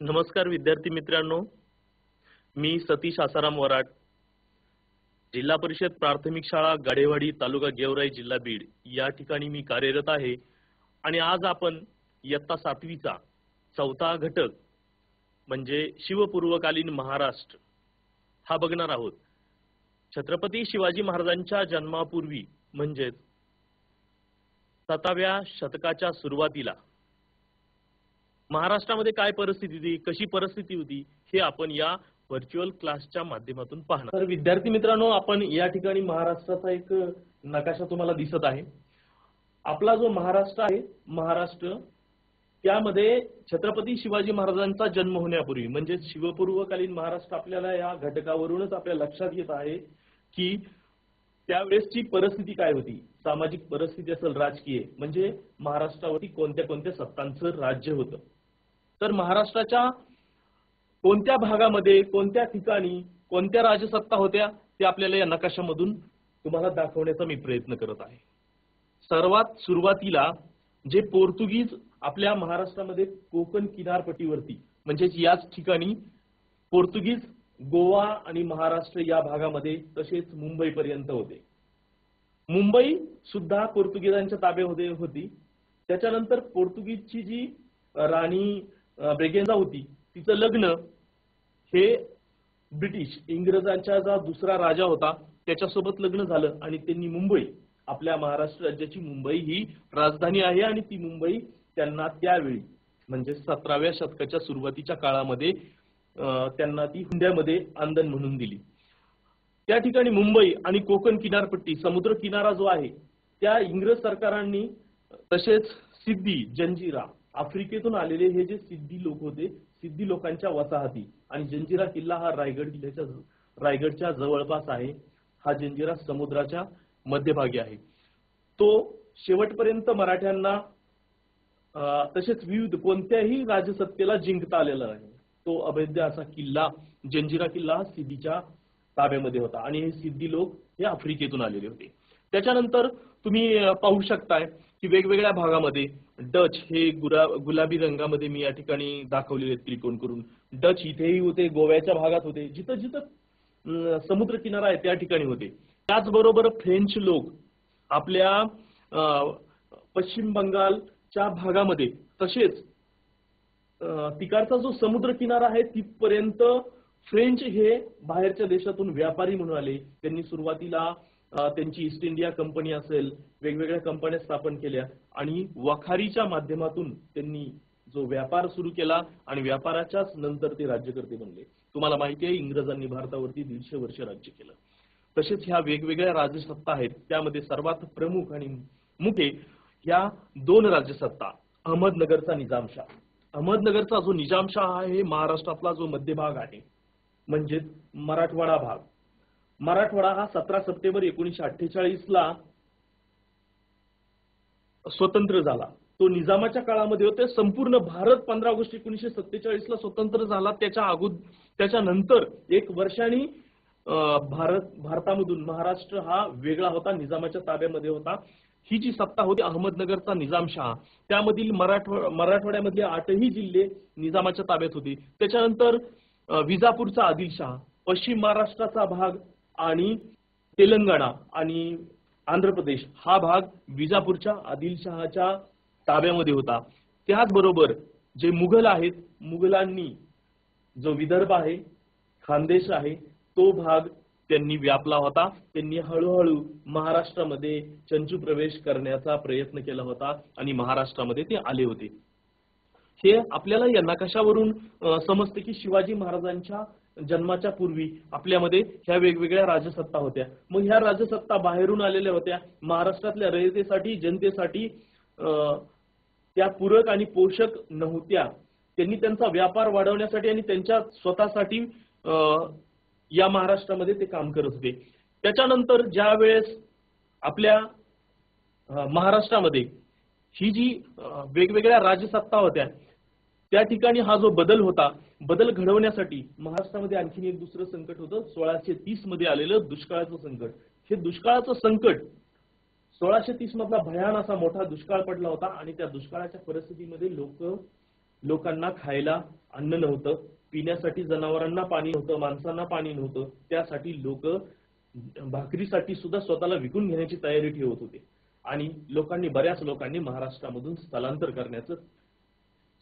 नमस्कार विद्यार्थी मित्रांनो. मी सतीश आसाराम वराड. जिल्हा परिषद प्राथमिक शाळा गाडेवाडी तालुका गेवराई जिल्हा बीड या ठिकाणी मी कार्यरत आहे. आणि आज आपण इयत्ता सातवीचा चौथा घटक म्हणजे शिवपूर्वकालीन महाराष्ट्र हा बघणार आहोत. छत्रपती शिवाजी महाराजांच्या जन्मापूर्वी म्हणजेच सताव्या शतकाच्या सुरुवातीला महाराष्ट्रामध्ये काय परिस्थिती होती कशी परिस्थिती होती हे आपण या व्हर्च्युअल क्लासच्या माध्यमातून पाहणार. तर विद्यार्थी मित्रांनो आपण या ठिकाणी महाराष्ट्राचा एक नकाशा तुम्हाला दिसत आहे. आपला जो महाराष्ट्र आहे महाराष्ट्र त्यामध्ये छत्रपती शिवाजी महाराजांचा जन्म होण्यापूर्वी म्हणजे शिवपूर्वकालीन महाराष्ट्र आपल्याला या घटकावरूनच आपल्या लक्षात येत आहे की त्यावेळेसची परिस्थिती काय होती. सामाजिक परिस्थिती असेल राजकीय म्हणजे महाराष्ट्रावरती कोणत्या कोणत्या सत्तांचं राज्य होतं. तर महाराष्ट्राच्या कोणत्या भागामध्ये कोणत्या ठिकाणी कोणत्या राजसत्ता होत्या ते आपल्याला या नकाशामधून तुम्हाला दाखवण्याचा मी प्रयत्न करत आहे. सर्वात सुरुवातीला जे पोर्तुगीज आपल्या महाराष्ट्रामध्ये कोकण किनारपट्टीवरती म्हणजेच याच ठिकाणी पोर्तुगीज गोवा आणि महाराष्ट्र या भागामध्ये तसेच मुंबई पर्यंत होते. मुंबई सुद्धा पोर्तुगीजांच्या ताब्यामध्ये होती. त्याच्यानंतर पोर्तुगीजची जी राणी ब्रेगेंजा होती. तिचं लग्न हे ब्रिटिश इंग्रजांचा जो दुसरा राजा होता त्याच्यासोबत लग्न झालं आणि त्यांनी मुंबई आपल्या महाराष्ट्र राज्याची मुंबई ही राजधानी आहे आणि ती मुंबई त्यांना त्यावेळी म्हणजे सतराव्या शतकाच्या सुरुवातीच्या काळामध्ये त्यांना ती हुंड्यामध्ये आंदन म्हणून दिली. त्या ठिकाणी मुंबई आणि कोकण किनारपट्टी समुद्र किनारा जो आहे त्या इंग्रज सरकारांनी तसेच सिद्धी जंजिरा आफ्रिकेतून आलेले हे जे सिद्धी लोक होते सिद्धी लोकांच्या वसाहती. आणि जंजिरा किल्ला हा रायगड किल्ल्याच्या रायगडच्या जवळपास आहे. हा जंजिरा समुद्राच्या मध्यभागी आहे. तो शेवटपर्यंत मराठ्यांना तसेच विविध कोणत्याही राजसत्तेला जिंकता आलेला नाही. तो अभेद्य असा किल्ला जंजिरा किल्ला हा सिद्धीच्या ताब्यामध्ये होता. आणि हे सिद्धी लोक हे आफ्रिकेतून आलेले होते. त्याच्यानंतर तुम्ही पाहू शकताय की वेगवेगळ्या भागामध्ये डच हे गुरा गुलाबी रंगामध्ये मी या ठिकाणी दाखवलेले आहेत त्रिकोण करून. डच इथेही होते गोव्याच्या भागात होते जिथं जिथं समुद्र किनारा आहे त्या ठिकाणी होते. त्याचबरोबर फ्रेंच लोक आपल्या अं, पश्चिम बंगालच्या भागामध्ये तसेच तिकारचा तिकडचा जो समुद्र किनारा आहे तिथपर्यंत फ्रेंच हे बाहेरच्या देशातून व्यापारी म्हणून आले. त्यांनी सुरुवातीला त्यांची ईस्ट इंडिया कंपनी असेल वेगवेगळ्या कंपन्या स्थापन केल्या आणि वखारीच्या माध्यमातून त्यांनी जो व्यापार सुरू केला आणि व्यापाराच्याच नंतर ते राज्यकर्ते बनले. तुम्हाला माहिती आहे इंग्रजांनी भारतावरती दीडशे वर्ष राज्य केलं. तसेच ह्या वेगवेगळ्या राजसत्ता आहेत त्यामध्ये सर्वात प्रमुख आणि मुख्य ह्या दोन राज्यसत्ता अहमदनगरचा निजामशाह. अहमदनगरचा जो निजामशाह आहे महाराष्ट्रातला जो मध्यभाग आहे म्हणजेच मराठवाडा भाग. मराठवाडा हा सतरा सप्टेंबर एकोणीसशे अठ्ठेचाळीस ला स्वतंत्र झाला. तो निजामाच्या काळामध्ये होते. संपूर्ण भारत पंधरा ऑगस्ट एकोणीसशे सत्तेचाळीस ला स्वतंत्र झाला. त्याच्या अगोद त्याच्यानंतर एक वर्षाने भारत भारतामधून महाराष्ट्र हा वेगळा होता. निजामाच्या ताब्यामध्ये होता. ही जी सत्ता होती अहमदनगरचा निजामशाह त्यामधील मराठवा मराठवाड्यामधले आठही जिल्हे निजामाच्या ताब्यात होते. त्याच्यानंतर विजापूरचा आदिलशाह पश्चिम महाराष्ट्राचा भाग आणि तेलंगणा आणि आंध्र प्रदेश हा भाग विजापूरच्या आदिलशहाच्या ताब्यामध्ये होता. त्याचबरोबर जे मुघल आहेत मुघलांनी जो विदर्भ आहे खानदेश आहे तो भाग त्यांनी व्यापला होता. त्यांनी हळूहळू महाराष्ट्रामध्ये चंचू प्रवेश करण्याचा प्रयत्न केला होता आणि महाराष्ट्रामध्ये ते आले होते. हे आपल्याला या नकाशावरून समजते की शिवाजी महाराजांच्या जन्माच्या पूर्वी आपल्यामध्ये ह्या वेगवेगळ्या राजसत्ता होत्या. मग ह्या राजसत्ता बाहेरून आलेल्या होत्या. महाराष्ट्रातल्या रयतेसाठी जनतेसाठी त्या पूरक आणि पोषक नव्हत्या. त्यांनी त्यांचा व्यापार वाढवण्यासाठी आणि त्यांच्या स्वतःसाठी या महाराष्ट्रामध्ये ते काम करत होते. त्याच्यानंतर ज्या वेळेस आपल्या महाराष्ट्रामध्ये ही जी वेगवेगळ्या राजसत्ता होत्या त्या ठिकाणी हा जो बदल होता बदल घडवण्यासाठी महाराष्ट्रामध्ये आणखीन एक दुसरं संकट होतं सोळाशे तीसमध्ये आलेलं दुष्काळाचं संकट. हे दुष्काळाचं संकट सोळाशे तीस मधला भयान असा मोठा दुष्काळ पडला होता आणि त्या दुष्काळाच्या परिस्थितीमध्ये लोक लोकांना खायला अन्न नव्हतं पिण्यासाठी जनावरांना पाणी नव्हतं माणसांना पाणी नव्हतं त्यासाठी लोक भाकरीसाठी सुद्धा स्वतःला विकून घेण्याची तयारी ठेवत होते. आणि लोकांनी बऱ्याच लोकांनी महाराष्ट्रामधून स्थलांतर करण्याचं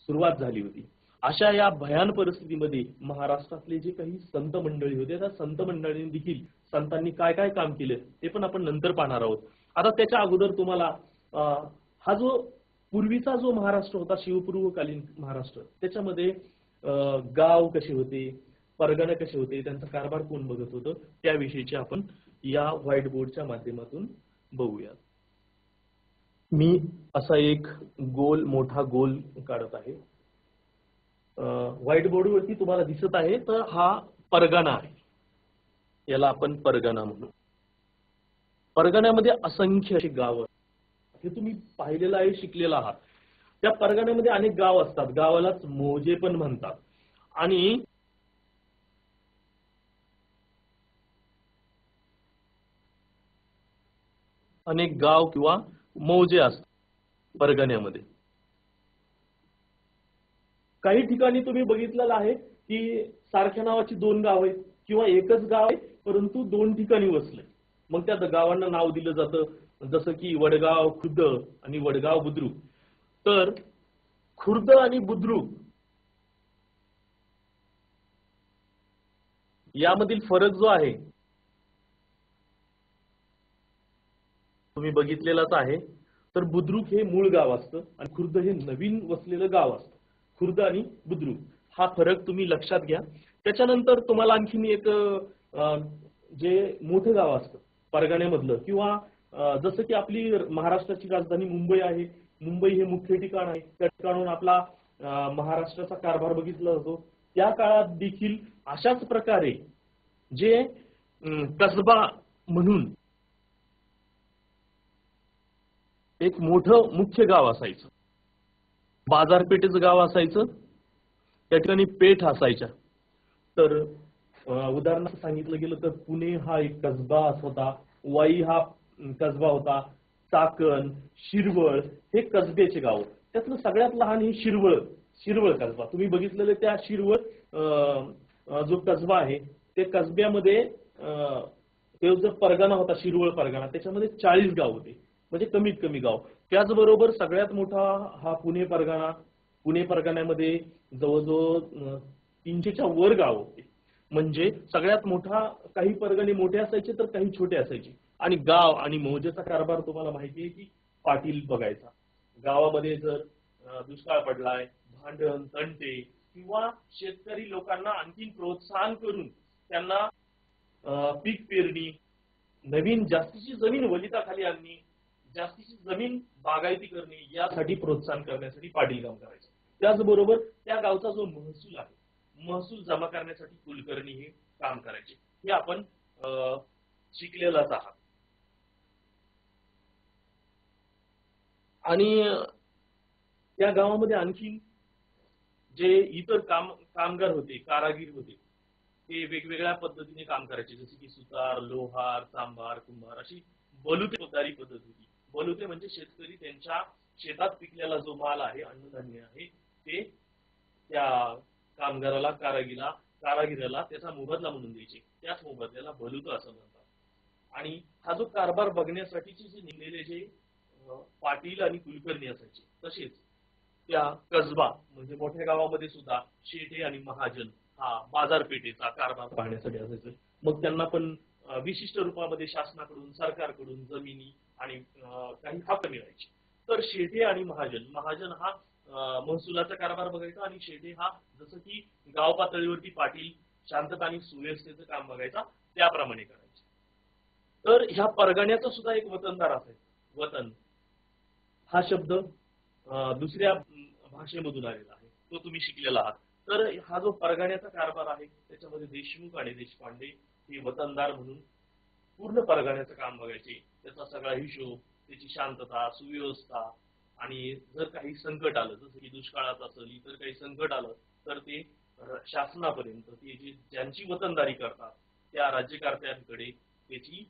सुरुवात झाली होती. अशा या भयान परिस्थितीमध्ये महाराष्ट्रातले जे काही संत मंडळी होते त्या संत मंडळींनी देखील संतांनी काय काय काम केलं ते पण आपण नंतर पाहणार आहोत. आता त्याच्या अगोदर तुम्हाला हा जो पूर्वीचा जो महाराष्ट्र होता शिवपूर्वकालीन महाराष्ट्र त्याच्यामध्ये गाव कसे होते परगणे कसे होते त्यांचा कारभार कोण बघत होतं त्याविषयीचे आपण या व्हाईट बोर्डच्या माध्यमातून बघूयात. मी असा एक गोल मोठा गोल काढत आहे. व्हाईट बोर्डवरती तुम्हाला दिसत आहे तर हा परगणा आहे. याला आपण परगणा म्हणू. परगण्यामध्ये असंख्य अशी गावं हे तुम्ही पाहिलेलं आहे शिकलेला आहात. त्या परगण्यामध्ये अनेक गाव असतात. गावालाच मोजे पण म्हणतात. आणि अनेक गाव किंवा मौजे असतात परगण्यामध्ये. काही ठिकाणी तुम्ही बघितलेलं आहे की सारख्या नावाची दोन गाव आहेत किंवा एकच गाव आहे परंतु दोन ठिकाणी वसले. मग त्या गावांना नाव दिलं जातं. जसं की वडगाव खुर्द आणि वडगाव बुद्रुक. तर खुर्द आणि बुद्रुक यामधील फरक जो आहे तुम्ही बघितलेलाच आहे. तर बुद्रुक हे मूळ गाव असतं आणि खुर्द हे नवीन वसलेलं गाव असतं. खुर्द आणि बुद्रुक. हा फरक तुम्ही लक्षात घ्या. त्याच्यानंतर तुम्हाला आणखीन एक जे मोठं गाव असतं परगण्यामधलं किंवा जसं की आपली महाराष्ट्राची राजधानी मुंबई आहे. मुंबई हे मुख्य ठिकाण आहे. त्या ठिकाणून आपला महाराष्ट्राचा कारभार बघितला जातो. त्या काळात देखील अशाच प्रकारे जे कसबा म्हणून एक मोठं मुख्य गाव असायचं. बाजारपेठेचं गाव असायचं. त्या ठिकाणी पेठ असायच्या. तर उदाहरणार्थ सांगितलं गेलं तर पुणे हा एक कसबा होता. वाई हा कसबा होता. चाकण शिरवळ हे कसब्याचे गाव. त्यातलं सगळ्यात लहान हे शिरवळ शिरवळ कसबा. तुम्ही बघितलेलं त्या शिरवळ जो कसबा आहे ते कसब्यामध्ये जो परगणा होता शिरवळ परगणा त्याच्यामध्ये चाळीस गाव होते. म्हणजे कमीत कमी गाव. त्याचबरोबर सगळ्यात मोठा हा पुणे परगणा पुणे परगण्यामध्ये जवळजवळ तीनशेच्या वर गाव होते. म्हणजे सगळ्यात मोठा काही परगणे मोठे असायचे तर काही छोटे असायचे. आणि गाव आणि मौजेचा कारभार तुम्हाला माहिती आहे की पाटील बघायचा. गावामध्ये जर दुष्काळ पडलाय भांडण तंटे किंवा शेतकरी लोकांना आणखीन प्रोत्साहन करून त्यांना पीक पेरणी नवीन जास्तीची जमीन वलिताखाली आणणे जास्तीची जमीन बागायती करणे यासाठी प्रोत्साहन करण्यासाठी पाटील काम करायचं. त्याचबरोबर त्या गावचा जो महसूल आहे महसूल जमा करण्यासाठी कुलकर्णी हे काम करायचे. हे आपण अं, शिकलेलाच आहात. आणि त्या गावामध्ये आणखी जे इतर काम कामगार होते कारागीर होते ते वेगवेगळ्या पद्धतीने काम करायचे. जसे की सुतार लोहार सांबार कुंभार अशी बलुतेदारी पद्धत होती. बलुते म्हणजे शेतकरी त्यांच्या शेतात पिकलेला जो माल आहे अन्नधान्य आहे ते त्या कामगाराला कारागीला कारागिराला त्याचा मोबदला म्हणून द्यायचे. त्याच मोबदल्याला बलुत असं म्हणतात. आणि हा जो कारभार बघण्यासाठीचे जे नेमलेले जे पाटील आणि कुलकर्णी असायचे तसेच त्या कसबा म्हणजे मोठ्या गावामध्ये सुद्धा शेठे आणि महाजन हा बाजारपेठेचा कारभार पाहण्यासाठी असायचं. मग त्यांना पण विशिष्ट रूपामध्ये शासनाकडून सरकारकडून जमिनी आणि काही हक्क मिळायचे. तर शेटे आणि महाजन. महाजन हा महसुलाचा कारभार बघायचा आणि शेटे हा जसं की गाव पातळीवरती पाटील शांतता आणि सुव्यवस्थेचं काम बघायचा त्याप्रमाणे करायचे. तर ह्या परगण्याचा सुद्धा एक वतनदार असायचा. वतन. हा शब्द अं, दुसऱ्या भाषेमधून आलेला आहे. तो तुम्ही शिकलेला आहात. तर हा जो परगण्याचा कारभार आहे त्याच्यामध्ये देशमुख आणि देशपांडे हे वतनदार म्हणून पूर्ण परगण्याचं काम बघायचे. त्याचा सगळा हिशोब त्याची शांतता सुव्यवस्था आणि जर काही संकट आलं जसं की दुष्काळात असेल इतर काही संकट आलं तर ते शासनापर्यंत ते जे ज्यांची वतनदारी करतात त्या राज्यकर्त्यांकडे त्याची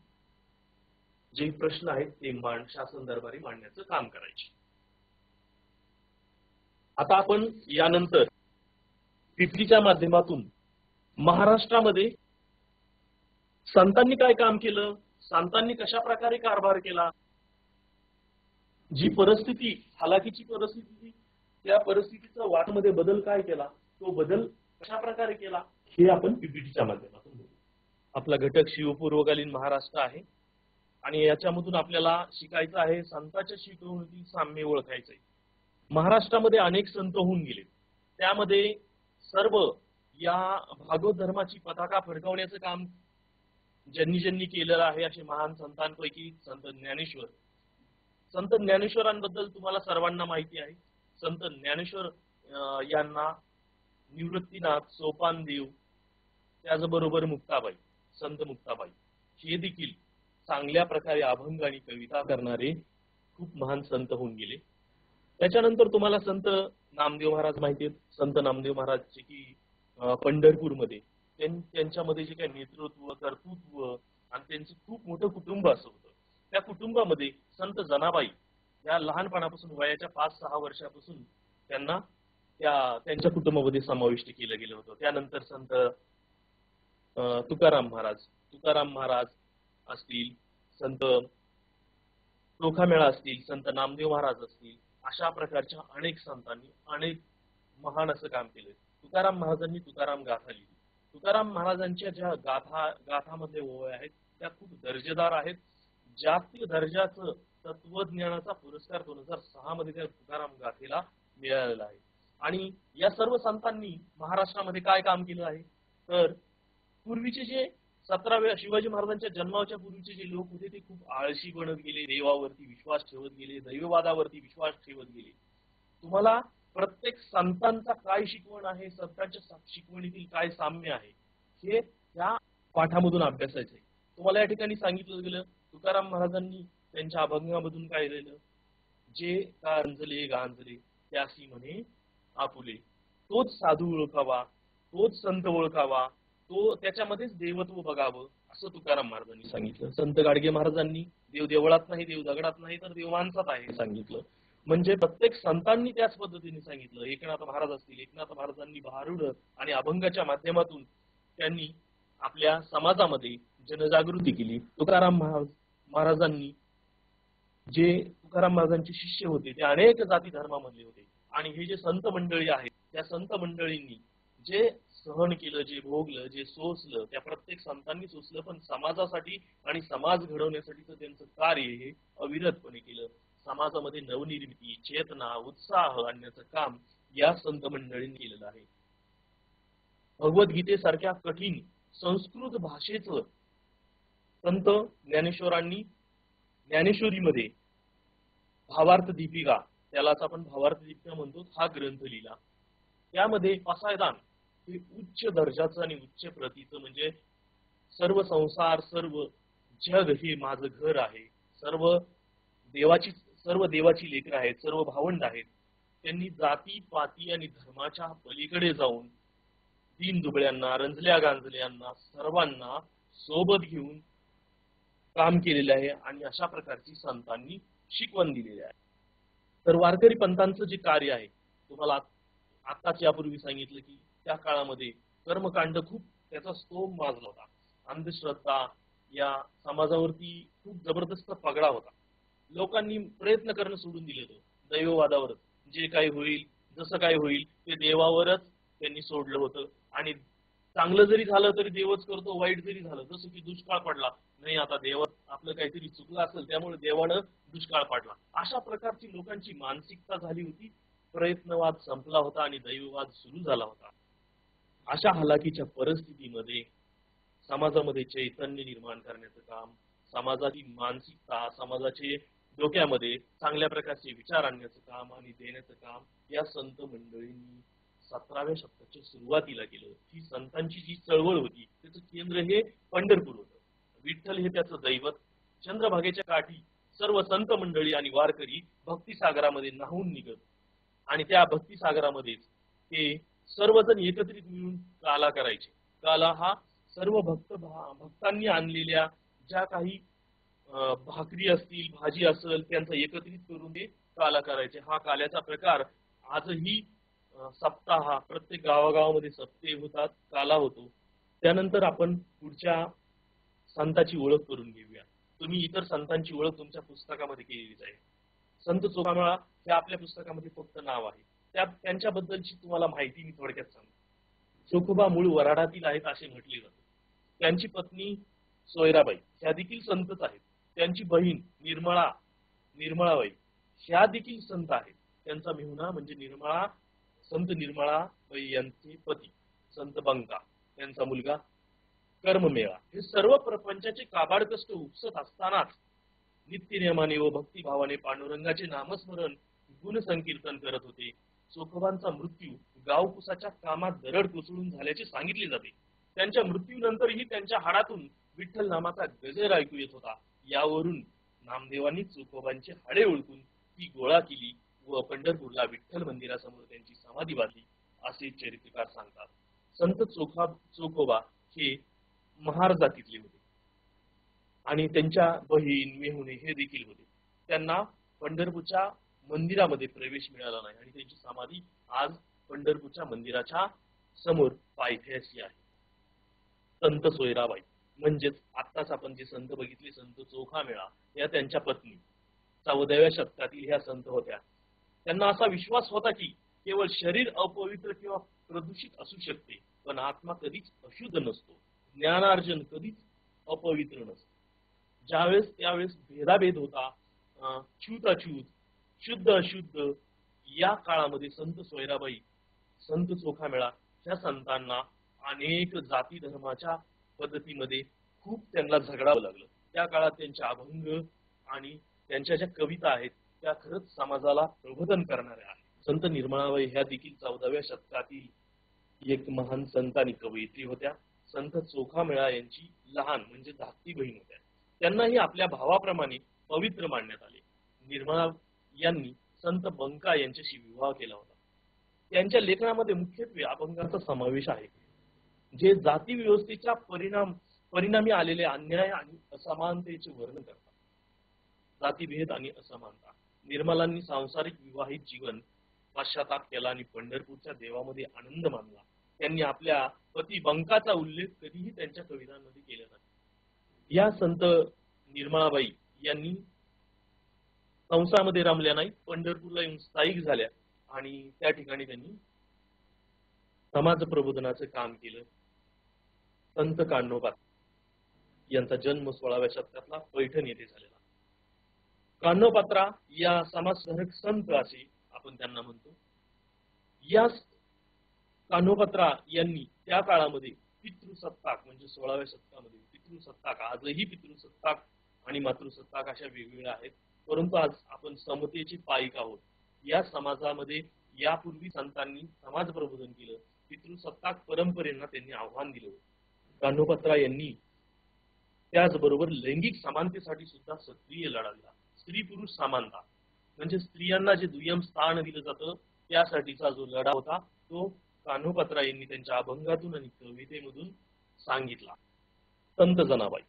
जे प्रश्न आहेत ते मांड शासन दरबारी मांडण्याचं काम करायचे. आता आपण यानंतर पिपरीच्या माध्यमातून महाराष्ट्रामध्ये संतांनी काय काम केलं? संतांनी कशा प्रकारे कारभार केला? जी परिस्थिती हालाकीची परिस्थिती त्या परिस्थितीचा वाटमध्ये बदल काय केला? तो बदल कशा प्रकारे केला? हे आपण पीपीटीच्या माध्यमातून बघू. आपला घटक शिवपूर्वकालीन महाराष्ट्र आहे आणि याच्यामधून आपल्याला शिकायचं आहे संतांच्या शिकवणुकीतील साम्य ओळखायचं आहे. महाराष्ट्रामध्ये अनेक संत होऊन गेले. त्यामध्ये सर्व या भागवत धर्माची पताका फडकावण्याचं काम ज्यांनी ज्यांनी केलेलं आहे असे महान संतांपैकी संत ज्ञानेश्वर. संत ज्ञानेश्वरांबद्दल तुम्हाला सर्वांना माहिती आहे. संत ज्ञानेश्वर यांना निवृत्तीनाथ सोपान देव त्याचबरोबर मुक्ताबाई संत मुक्ताबाई. हे देखील चांगल्या प्रकारे अभंग आणि कविता करणारे खूप महान संत होऊन गेले. त्याच्यानंतर तुम्हाला संत नामदेव महाराज माहिती आहेत. संत नामदेव महाराज जे की पंढरपूरमध्ये. त्यांच्यामध्ये जे काही नेतृत्व कर्तृत्व आणि त्यांचं खूप मोठं कुटुंब असं होतं. त्या कुटुंबामध्ये संत जनाबाई या लहानपणापासून वयाच्या पाच सहा वर्षापासून त्यांना त्या त्यांच्या कुटुंबामध्ये समाविष्ट केलं गेलं होतं. त्यानंतर संत अं, तुकाराम महाराज तुकाराम महाराज असतील संत टोखामेळा असतील संत नामदेव महाराज असतील अशा प्रकारच्या अनेक संतांनी अनेक महान असं काम केलं. तुकाराम महाराजांनी तुकाराम गाथा लिहिली तुकाराम महाराजांच्या ज्या गाथा गाथामध्ये ओळ आहेत त्या खूप दर्जेदार आहेत. जागतिक दर्जाचं तत्वज्ञानाचा पुरस्कार दोन हजार सहा मध्ये त्या तुकाराम गाथेला मिळालेला आहे. आणि या सर्व संतांनी महाराष्ट्रामध्ये काय काम केलं आहे? तर पूर्वीचे जे सतराव्या शिवाजी महाराजांच्या जन्माच्या पूर्वीचे जे लोक होते ते खूप आळशी बनत गेले देवावरती विश्वास ठेवत गेले दैववादावरती विश्वास ठेवत गेले. तुम्हाला प्रत्येक संतांचा काय शिकवण आहे संतांच्या शिकवणीतील काय साम्य आहे हे त्या पाठामधून अभ्यासायचं आहे. तुम्हाला या ठिकाणी सांगितलं गेलं तुकाराम महाराजांनी त्यांच्या अभंगामधून काय लिहिलं? जे गांजले गांजले त्यासी म्हणे आपुले. तोच साधू ओळखावा तोच संत ओळखावा तो त्याच्यामध्येच देवत्व बघावं असं तुकाराम महाराजांनी सांगितलं. संत गाडगे महाराजांनी देव देवळात नाही देव दगडात नाही तर देव माणसात आहे सांगितलं. म्हणजे प्रत्येक संतांनी त्याच पद्धतीने सांगितलं. एकनाथ महाराज असतील एकनाथ महाराजांनी भारूड आणि अभंगाच्या माध्यमातून त्यांनी आपल्या समाजामध्ये जनजागृती केली. तुकाराम महाराज महाराजांनी जे तुकाराम महाराजांचे शिष्य होते ते अनेक जाती धर्मामधले होते. आणि हे जे संत मंडळी आहेत त्या संत मंडळींनी जे सहन केलं जे भोगलं जे सोसलं त्या प्रत्येक संतांनी सोसलं. पण समाजासाठी आणि समाज घडवण्यासाठीचं त्यांचं कार्य हे अविरतपणे केलं. समाजामध्ये नवनिर्मिती चेतना उत्साह आणण्याचं काम या संत मंडळींनी केलेलं आहे. भगवद्गीतेसारख्या कठीण संस्कृत भाषेचं संत ज्ञानेश्वरांनी ज्ञानेश्वरीमध्ये भावार्थ दीपिका त्यालाच आपण भावार्थ दीपिका म्हणतो हा ग्रंथ लिहिला. त्यामध्ये पसायदान हे उच्च दर्जाचं आणि उच्च प्रतीचं म्हणजे सर्व संसार सर्व जग हे माझं घर आहे. सर्व देवाची सर्व देवाची लेकरं आहेत सर्व भावंड आहेत. त्यांनी जाती पाती आणि धर्माच्या पलीकडे जाऊन दीन दुबळ्यांना रंजल्या गांजल्यांना सर्वांना सोबत घेऊन काम केलेलं आहे आणि अशा प्रकारची संतांनी शिकवण दिलेली आहे. तर वारकरी पंतांचं जे कार्य आहे तुम्हाला आताच यापूर्वी सांगितलं की त्या काळामध्ये कर्मकांड खूप त्याचा स्तोम माजला होता. अंधश्रद्धा या समाजावरती खूप जबरदस्त पगडा होता. लोकांनी प्रयत्न करणं सोडून दिले तो दैववादावरच. जे काही होईल जसं काय होईल ते देवावरच त्यांनी सोडलं होतं. आणि चांगलं जरी झालं तरी देवच करतो वाईट जरी झालं जसं की दुष्काळ पडला. नाही आता देव आपलं काहीतरी चुकलं असेल त्यामुळे देवानं दुष्काळ पाडला. अशा प्रकारची लोकांची मानसिकता झाली होती. प्रयत्नवाद संपला होता आणि दैववाद सुरू झाला होता. अशा हलाकीच्या परिस्थितीमध्ये समाजामध्ये चैतन्य निर्माण करण्याचं काम समाजाची मानसिकता समाजाचे डोक्यामध्ये चांगल्या प्रकारचे विचार आणण्याचं काम आणि देण्याचं काम या संत मंडळींनी सतराव्या शतकाच्या सुरुवातीला केलं. ही संतांची जी चळवळ होती त्याचं केंद्र हे पंढरपूर होतं. विठ्ठल हे त्याचं दैवत. चंद्रभागेच्या काठी सर्व संत मंडळी आणि वारकरी भक्तिसागरामध्ये नाहून निघत. आणि त्या भक्तिसागरामध्येच हे सर्वजण एकत्रित मिळून काला करायचे. काला हा सर्व भक्त भा- भक्तांनी आणलेल्या ज्या काही भाकरी असतील भाजी असेल त्यांचं एकत्रित करून ते काला करायचे. हा काल्याचा प्रकार आजही सप्ताह प्रत्येक गावागावामध्ये सप्ते होतात काला होतो. त्यानंतर आपण पुढच्या संताची ओळख करून घेऊया. तुम्ही इतर संतांची ओळख तुमच्या पुस्तकामध्ये केलेली आहे. संत चोखामेळा हे आपल्या पुस्तकामध्ये फक्त नाव आहे. त्या त्यांच्याबद्दलची तुम्हाला माहिती मी थोडक्यात सांगतो. चोखोबा मूळ वराडातील आहेत असे म्हटले जाते. त्यांची पत्नी सोयराबाई ह्या देखील संतच आहेत. त्यांची बहीण निर्मळा निर्मळाबाई ह्या देखील संत आहेत. त्यांचा मेहुणा म्हणजे निर्मळा संत निर्मळाबाई यांचे पती संत बंका त्यांचा मुलगा कर्ममेळा. हे सर्व प्रपंचाचे काबाड कष्ट उपसत असतानाच नित्यनियमाने व भक्तिभावाने पांडुरंगाचे नामस्मरण गुण संकीर्तन करत होते. चोखोबांचा मृत्यू गावकुसाच्या कामात दरड कोसळून झाल्याचे सांगितले जाते. त्यांच्या मृत्यूनंतरही त्यांच्या हाडातून विठ्ठल नामाचा गजर ऐकू येत होता. यावरून नामदेवांनी चोखोबांची हाडे ओळखून ती गोळा केली व पंढरपूरला विठ्ठल मंदिरासमोर त्यांची समाधी बांधली असे चरित्रकार सांगतात. संत चोखा चोखोबा हे महार जातीतले होते. आणि त्यांच्या बहीण मेहुणे हे देखील होते. त्यांना पंढरपूरच्या मंदिरामध्ये प्रवेश मिळाला नाही आणि त्यांची समाधी आज पंढरपूरच्या मंदिराच्या समोर पायथ्याशी आहे. संत सोयराबाई. म्हणजेच आत्ताच आपण जी संत बघितली संत चोखा मेळा या त्यांच्या पत्नी चौदाव्या शतकातील ह्या संत होत्या. त्यांना असा विश्वास होता की केवळ शरीर अपवित्र किंवा प्रदूषित असू शकते पण आत्मा कधीच अशुद्ध नसतो. ज्ञानार्जन कधीच अपवित्र नसतो. ज्यावेळेस त्यावेळेस भेदाभेद होता अं, छूत अछूत शुद्ध अशुद्ध या काळामध्ये संत सोयराबाई संत चोखामेळा ह्या संतांना अनेक जाती धर्माच्या पद्धतीमध्ये खूप त्यांना झगडावं लागलं. त्या काळात त्यांचे अभंग आणि त्यांच्या ज्या कविता आहेत त्या खरंच समाजाला प्रबोधन करणाऱ्या आहेत. संत निर्मळाबाई ह्या देखील चौदाव्या शतकातील एक महान संत आणि कवयित्री होत्या. संत चोखामेळा यांची लहान म्हणजे धाकटी बहीण होत्या. त्यांनाही आपल्या भावाप्रमाणे पवित्र मानण्यात आले. निर्मळा यांनी संत बंका यांच्याशी विवाह केला होता. त्यांच्या लेखनामध्ये मुख्यत्वे अभंगाचा समावेश आहे. जे जाती व्यवस्थेच्या परिणाम परिणामी आलेले अन्याय आणि असमानतेचे वर्णन करतात. जातीभेद आणि असमानता. निर्मलांनी सांसारिक विवाहित जीवन पाश्चाताप केला आणि पंढरपूरच्या देवामध्ये आनंद मानला. त्यांनी आपल्या पती बंकाचा उल्लेख कधीही त्यांच्या कवितांमध्ये केला नाही. या संत निर्मळाबाई यांनी संसारामध्ये रमल्या नाही पंढरपूरला येऊन स्थायिक झाल्या आणि त्या ठिकाणी त्यांनी समाज प्रबोधनाचं काम केलं. संत कान्होबा यांचा जन्म सोळाव्या शतकातला पैठण येथे झालेला. कान्होपात्रा या समाजसुधारक संत असे आपण त्यांना म्हणतो. या कान्होपात्रा यांनी त्या काळामध्ये पितृसत्ताक म्हणजे सोळाव्या शतकामध्ये पितृसत्ताक आजही पितृसत्ताक आणि मातृसत्ताक अशा वेगवेगळ्या आहेत. परंतु आज आपण समतेची पायिक आहोत. या समाजामध्ये यापूर्वी संतांनी समाज प्रबोधन केलं. पितृसत्ताक परंपरेना त्यांनी आव्हान दिलं कान्होपात्रा यांनी त्याचबरोबर लैंगिक समानतेसाठी सुद्धा सक्रिय लढा दिला. स्त्री पुरुष समानता. म्हणजे स्त्रियांना जे दुय्यम स्थान दिलं जातं त्यासाठीचा जो लढा होता तो कान्होपात्रा यांनी त्यांच्या अभंगातून आणि कवितेमधून सांगितला. संत जनाबाई.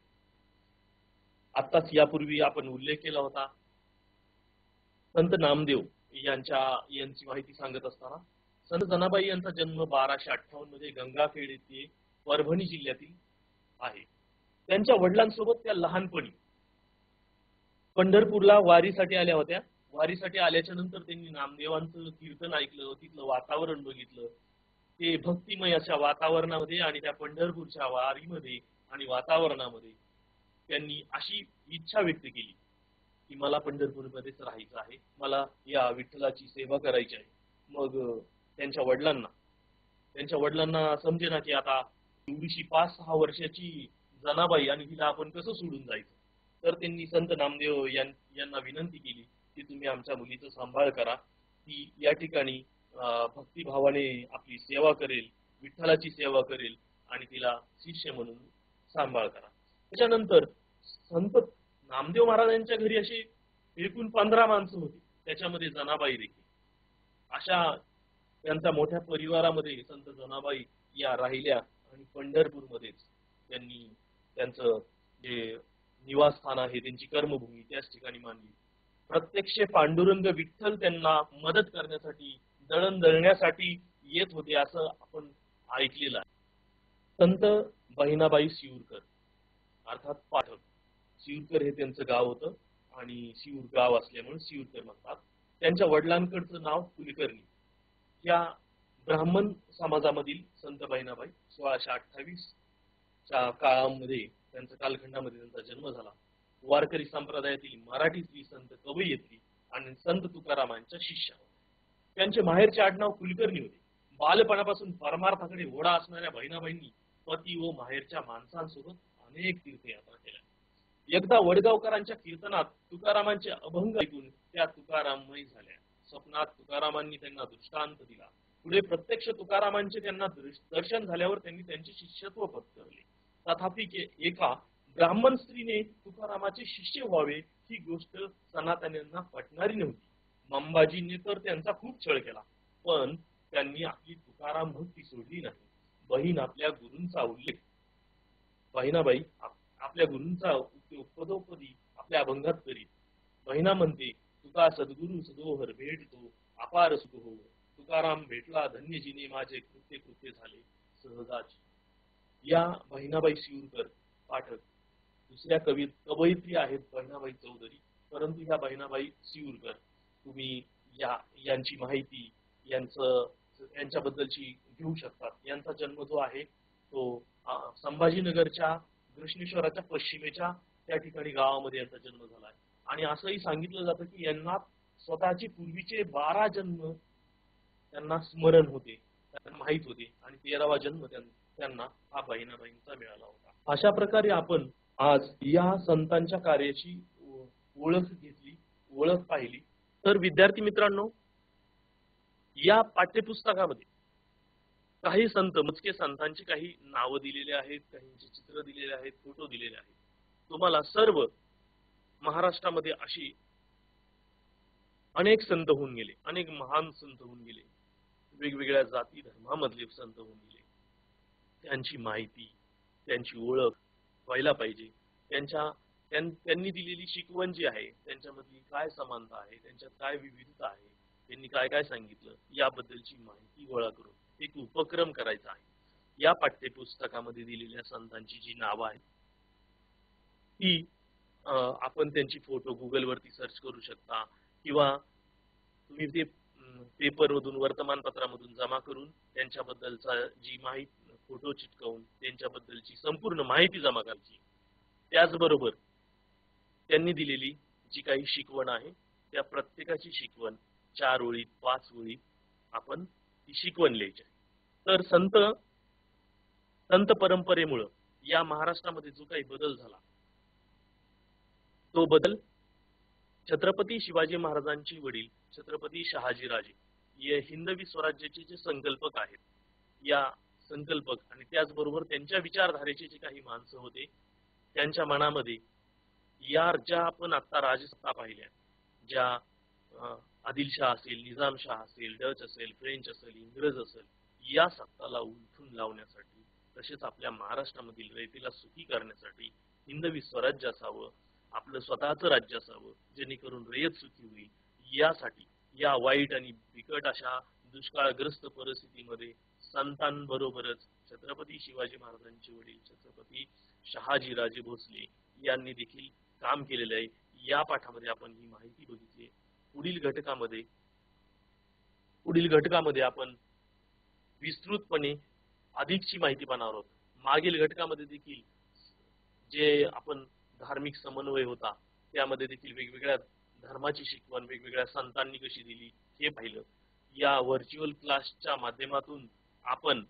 आत्ताच यापूर्वी आपण उल्लेख केला होता. संत नामदेव यांच्या यांची माहिती सांगत असताना संत जनाबाई यांचा जन्म बाराशे अठ्ठावन्नमध्ये गंगाखेड येथे परभणी जिल्ह्यातील आहे. त्यांच्या वडिलांसोबत त्या लहानपणी पंढरपूरला वारीसाठी आल्या होत्या. वारीसाठी आल्याच्यानंतर त्यांनी नामदेवांचं कीर्तन ऐकलं तिथलं वातावरण बघितलं. ते भक्तिमय अशा वातावरणामध्ये आणि त्या पंढरपूरच्या वारीमध्ये आणि वातावरणामध्ये त्यांनी अशी इच्छा व्यक्त केली की मला पंढरपूरमध्येच राहायचं आहे. मला या विठ्ठलाची सेवा करायची आहे. मग त्यांच्या वडिलांना त्यांच्या वडिलांना समजेना की आता एवढीशी पाच सहा वर्षाची जनाबाई आणि हिला आपण कसं सोडून जायचं? तर त्यांनी संत नामदेव यांना विनंती केली की तुम्ही आमच्या मुलीचा सांभाळ करा. ती या ठिकाणी भक्तिभावाने आपली सेवा करेल विठ्ठलाची सेवा करेल आणि तिला शिष्य म्हणून सांभाळ करा. त्याच्यानंतर संत नामदेव महाराजांच्या घरी अशी एकूण पंधरा माणसं होती. त्याच्यामध्ये जनाबाई देखील. अशा त्यांच्या मोठ्या परिवारामध्ये संत जनाबाई या राहिल्या. आणि पंढरपूरमध्येच त्यांनी त्यांचं जे निवासस्थान आहे त्यांची कर्मभूमी त्याच ठिकाणी मानली प्रत्यक्ष पांडुरंग विठ्ठल त्यांना मदत करण्यासाठी दळण दळण्यासाठी येत होते असं आपण ऐकलेलं आहे. संत बहिणाबाई शिवरकर अर्थात पाठक. शिवरकर हे त्यांचं गाव होतं आणि शिवूर गाव असल्यामुळे शिवरकर म्हणतात. त्यांच्या वडिलांकडचं नाव कुलकर्णी या ब्राह्मण समाजामधील संत बहिणाबाई सोळाशे अठ्ठावीस च्या काळामध्ये त्यांचा कालखंडामध्ये त्यांचा जन्म झाला. वारकरी संप्रदायातील मराठीतली संत कवयित्री आणि संत तुकारामांच्या शिष्या. त्यांचे माहेरचे आडनाव कुलकर्णी होते. बालपणापासून परमार्थाकडे ओढा असणाऱ्या बहिणाबाईंनी पती व माहेरच्या माणसांसोबत अनेक तीर्थयात्रा केल्या. एकदा वडगावकरांच्या कीर्तनात तुकारामांचे अभंग ऐकून त्या तुकाराममय झाल्या. स्वप्नात तुकारामांनी त्यांना दृष्टांत दिला. पुढे प्रत्यक्ष तुकारामांचे त्यांना दर्शन झाल्यावर त्यांनी त्यांचे शिष्यत्व पत्करले. तथापि एका ब्राह्मण स्त्रीने तुकारामाचे शिष्य व्हावे ही गोष्ट सनातन्यांना पटणारी नव्हती. मंबाजीने तर त्यांचा खूप छळ केला पण त्यांनी आपली तुकाराम भक्ती सोडली नाही. बहीण आपल्या गुरूंचा उल्लेख. बहिणाबाई आपल्या गुरूंचा उपयोग पदोपदी आपल्या अभंगात करीत. बहिणा म्हणते तुका सद्गुरु सदोहर भेटतो अपार सुख हो तुकाराम भेटला धन्यजीने माझे कृत्य कृत्य झाले सहजाच. या बहिणाबाई शिवकर पाठक. दुसऱ्या कवी कवयित्री आहेत बहिणाबाई चौधरी परंतु ह्या बहिणाबाई शिवरकर तुम्ही या यांची माहिती यांचं यांच्याबद्दलची घेऊ शकतात यांचा जन्म जो आहे तो संभाजीनगरच्या घृष्णेश्वराच्या पश्चिमेच्या त्या ठिकाणी गावामध्ये यांचा जन्म झाला आहे. आणि असंही सांगितलं जातं की यांना स्वतःचे पूर्वीचे बारा जन्म त्यांना स्मरण होते त्यांना माहीत होते आणि तेरावा जन्म त्यांना हा बहिणाबाईंचा मिळाला होता. अशा प्रकारे आपण आज या संतांच्या कार्याची ओळख घेतली ओळख पाहिली. तर विद्यार्थी मित्रांनो या पाठ्यपुस्तकामध्ये काही संत मोजके संतांची काही नावं दिलेली आहेत काहींची चित्र दिलेले आहेत फोटो दिलेले आहेत. तुम्हाला सर्व महाराष्ट्रामध्ये अशी अनेक संत होऊन गेले अनेक महान संत होऊन गेले. वेगवेगळ्या जाती धर्मामधले संत होऊन गेले. त्यांची माहिती त्यांची ओळख व्हायला पाहिजे. त्यांच्या त्यांनी दिलेली शिकवण जी आहे त्यांच्यामधली काय समानता आहे त्यांच्यात काय विविधता आहे त्यांनी काय काय सांगितलं याबद्दलची माहिती गोळा करून एक उपक्रम करायचा आहे. या पाठ्यपुस्तकामध्ये दिलेल्या संतांची जी नावं आहेत ती आपण त्यांची फोटो गुगल वरती सर्च करू शकता. किंवा तुम्ही ते पेपरमधून वर्तमानपत्रामधून जमा करून त्यांच्याबद्दलचा जी माहिती फोटो चिटकवून त्यांच्याबद्दलची संपूर्ण माहिती जमा करायची. त्याचबरोबर त्यांनी दिलेली जी काही शिकवण आहे त्या प्रत्येकाची शिकवण चार ओळीत पाच ओळीत आपण ती शिकवण लिहायची तर संत संत परंपरेमुळं या महाराष्ट्रामध्ये जो काही बदल झाला तो बदल छत्रपती शिवाजी महाराजांचे वडील छत्रपती शहाजीराजे हे हिंदवी स्वराज्याचे जे संकल्पक आहेत या संकल्पक आणि त्याचबरोबर त्यांच्या विचारधारेचे जे काही माणसं होते त्यांच्या मनामध्ये या ज्या आपण आता राजसत्ता पाहिल्या ज्या अं, आदिलशाह असेल निजामशाह असेल डच असेल फ्रेंच असेल इंग्रज असेल या सत्ताला उलथून लावण्यासाठी तसेच आपल्या महाराष्ट्रामधील रयतेला सुखी करण्यासाठी हिंदवी स्वराज्य असावं आपलं स्वतःचं राज्य असावं जेणेकरून रयत सुखी होईल. यासाठी या वाईट आणि बिकट अशा दुष्काळग्रस्त परिस्थितीमध्ये संतांबरोबरच छत्रपती शिवाजी महाराजांचे वडील छत्रपती शहाजीराजे भोसले यांनी देखील काम केलेलं आहे. या पाठामध्ये आपण ही माहिती बघितली पुढील घटकामध्ये पुढील घटकामध्ये आपण विस्तृतपणे अधिकची माहिती पाहणार आहोत. मागील घटकामध्ये देखील जे आपण धार्मिक समन्वय होता. त्यामध्ये देखील वेगवेगळ्या धर्माची शिकवण वेगवेगळ्या संतांनी कशी दिली हे पाहिलं. या व्हर्च्युअल क्लासच्या माध्यमातून आपण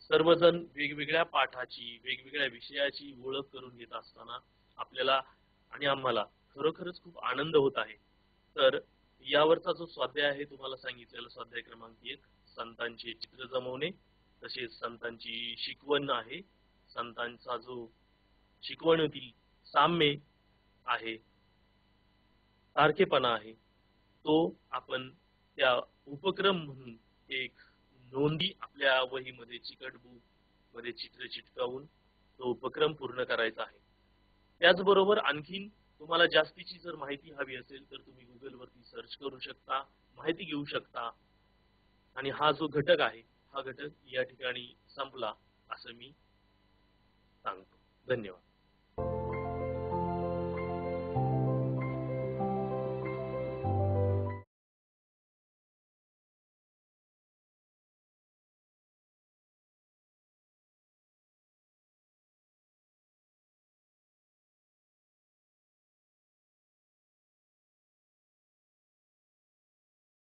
सर्वजण वेगवेगळ्या पाठाची वेगवेगळ्या विषयाची ओळख करून घेत असताना आपल्याला आणि आम्हाला खरोखरच खूप आनंद होत आहे. तर यावरचा जो स्वाध्याय आहे तुम्हाला सांगितलेला स्वाध्याय क्रमांक एक संतांचे चित्र जमवणे. तसेच संतांची शिकवण आहे. संतांचा जो शिकवण होती साम्य आहे. सारखेपणा आहे. तो आपण त्या उपक्रम म्हणून एक नोंदी आपल्या वहीमध्ये चिकट बुकमध्ये चित्र चिटकावून तो उपक्रम पूर्ण करायचा आहे. त्याचबरोबर आणखीन तुम्हाला जास्तीची जर माहिती हवी असेल तर तुम्ही गुगल वरती सर्च करू शकता माहिती घेऊ शकता. आणि हा जो घटक आहे हा घटक या ठिकाणी संपला असं मी सांगतो. धन्यवाद.